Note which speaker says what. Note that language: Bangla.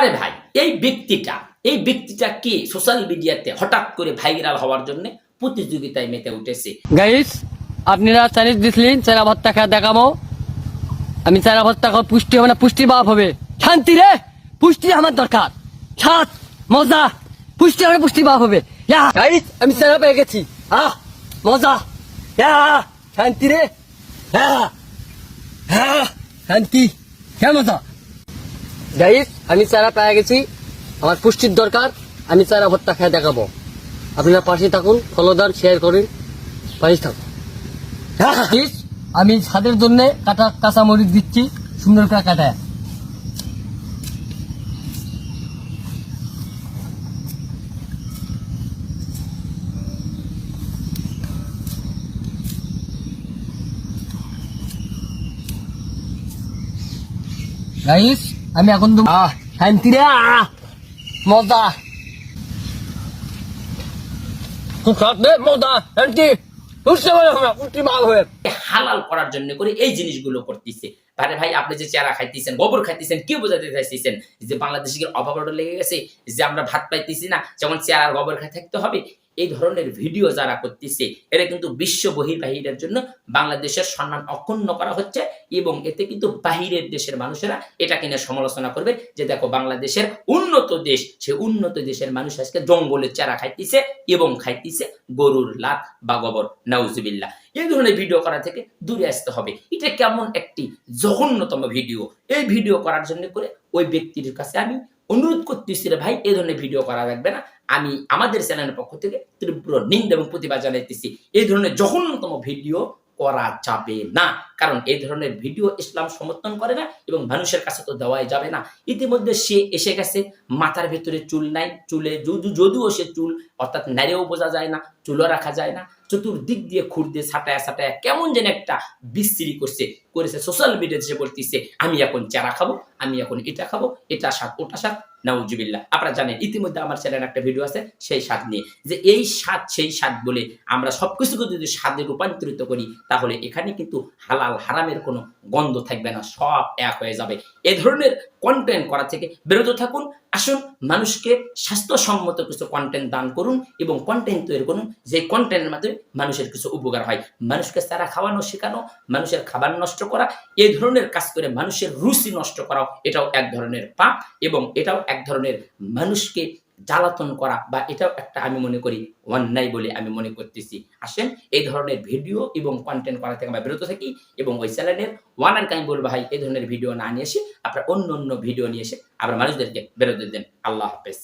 Speaker 1: আরে ভাই, এই ব্যক্তিটা এই ব্যক্তিটা কি সোশ্যাল মিডিয়াতে হঠাৎ করে ভাইরাল হওয়ার জন্য প্রতিযোগিতায় মেতে উঠেছে?
Speaker 2: গাইস আপনারা চ্যালেঞ্জ দিছিলেন চেরা ভত্তা খেয়ে দেখাবো। আমি চেরা ভত্তা খাওয়া পুষ্টি হবে না পুষ্টি বাপ হবে। শান্তি রে, পুষ্টি আমার দরকার। সাত মজা, পুষ্টি হবে পুষ্টি বাপ হবে। গাইস আমি চেরা পেয়ে গেছি। আহ, মজা। শান্তি রে। হ্যাঁ হ্যাঁ শান্তি। হ্যাঁ মজা। গাইস আমি চারা পেয়ে গেছি। আমার পুষ্টির দরকার, আমি চারা ভত্তা খেয়ে দেখাবো। আপনারা পাশে থাকুন, ফলো দেন শেয়ার করুন পাশে থাকুন। আমি ছাদের জন্য কাঁচা মরিচ দিচ্ছি, সুন্দর করে কাটায় গাইস আমি এখন তো মজা।
Speaker 1: করার জন্য করে এই করতেছে। আরে ভাই, আপনি যে চেরা খাইতেছেন, গোবর খাইতেছেন যে অভাব লেগে গেছে, যে আমরা ভাত পাইতেছি না, যেমন চেরা আর গোবর খাই থাকতে হবে। এই ধরনের ভিডিও যারা করতেছে, এরা কিন্তু বিশ্ব বহির্বাহীদের জন্য বাংলাদেশের সম্মান অক্ষুণ্ণ করা হচ্ছে এবং এতে কিন্তু বাহিরের দেশের মানুষেরা এটা কিনে সমালোচনা করবে যে দেখো বাংলাদেশের উন্নত দেশ, সে উন্নত দেশের মানুষ আজকে জঙ্গলের চারা খাইতেছে এবং খাইতেছে গরুর লাত বা গোবর, নাউজুবিল্লাহ। এই ধরনের ভিডিও করা থেকে দূরে আসতে হবে। এটা কেমন একটি জঘন্যতম ভিডিও। এই ভিডিও করার জন্য করে ওই ব্যক্তির কাছে আমি অনুরোধ করতেছি রে ভাই, এই ধরনের ভিডিও করা লাগবে না। আমি আমাদের চ্যানেলের পক্ষ থেকে তীব্র নিন্দা এবং প্রতিবাদ জানাইতেছি। এই ধরনের জঘন্যতম ভিডিও করা যাবে না। কারণ এই ধরনের ভিডিও ইসলাম সমর্থন করে না এবং মানুষের কাছে তো দেওয়াই যাবে না। ইতিমধ্যে সে এসে গেছে, মাথার ভেতরে চুল নাই, চুলে যদিও সে চুল অর্থাৎ নারেও বোঝা যায় না, চুলও রাখা যায় না, চতুর্দিক দিয়ে খুর দিয়ে ছাটায়া ছাটায়া কেমন যেন একটা বিশ্রী করছে, করেছে সোশ্যাল মিডিয়াতে সে বলতেছে, আমি এখন চারা খাব, আমি এখন এটা খাব, এটা স্বাদ ওটা স্বাদ নাউজুবিল্লাহ। আপনারা জানেন, ইতিমধ্যে আমার চ্যানেলে একটা ভিডিও আছে, সেই স্বাদ নিয়ে। যে এই স্বাদ, সেই স্বাদ বলে আমরা সবকিছুকে যদি স্বাদে রূপান্তরিত করি, তাহলে এখানে কিন্তু হালাল, হারামের কোনো গন্ধ থাকবে না, সব এক হয়ে যাবে। এ ধরনের কন্টেন্ট করা থেকে বিরত থাকুন। আসুন মানুষকে স্বাস্থ্যসম্মত কিছু কন্টেন্ট দান করুন এবং কন্টেন্ট তৈরি করুন। যে কন্টেন্টের মাধ্যমে মানুষের কিছু উপকার হয়। মানুষকে তারা খাওয়ানো শেখানো, মানুষের খাবার নষ্ট করা এই ধরনের কাজ করে মানুষের রুচি নষ্ট করাও এটাও এক ধরনের পাপ এবং এটাও এক ধরনের মানুষকে জ্বালাতন করা বা এটাও একটা আমি মনে করি অন্যায় বলে আমি মনে করতেছি। আসেন, এই ধরনের ভিডিও এবং কন্টেন্ট করা থেকে আমরা বিরত থাকি এবং ওই চ্যানেলের ওয়ান আর কাইম বলব, ভাই, এই ধরনের ভিডিও না নিয়ে এসে আপনার অন্য অন্য ভিডিও নিয়ে এসে আপনার মানুষদেরকে বেরোতে দেন। আল্লাহ হাফেজ।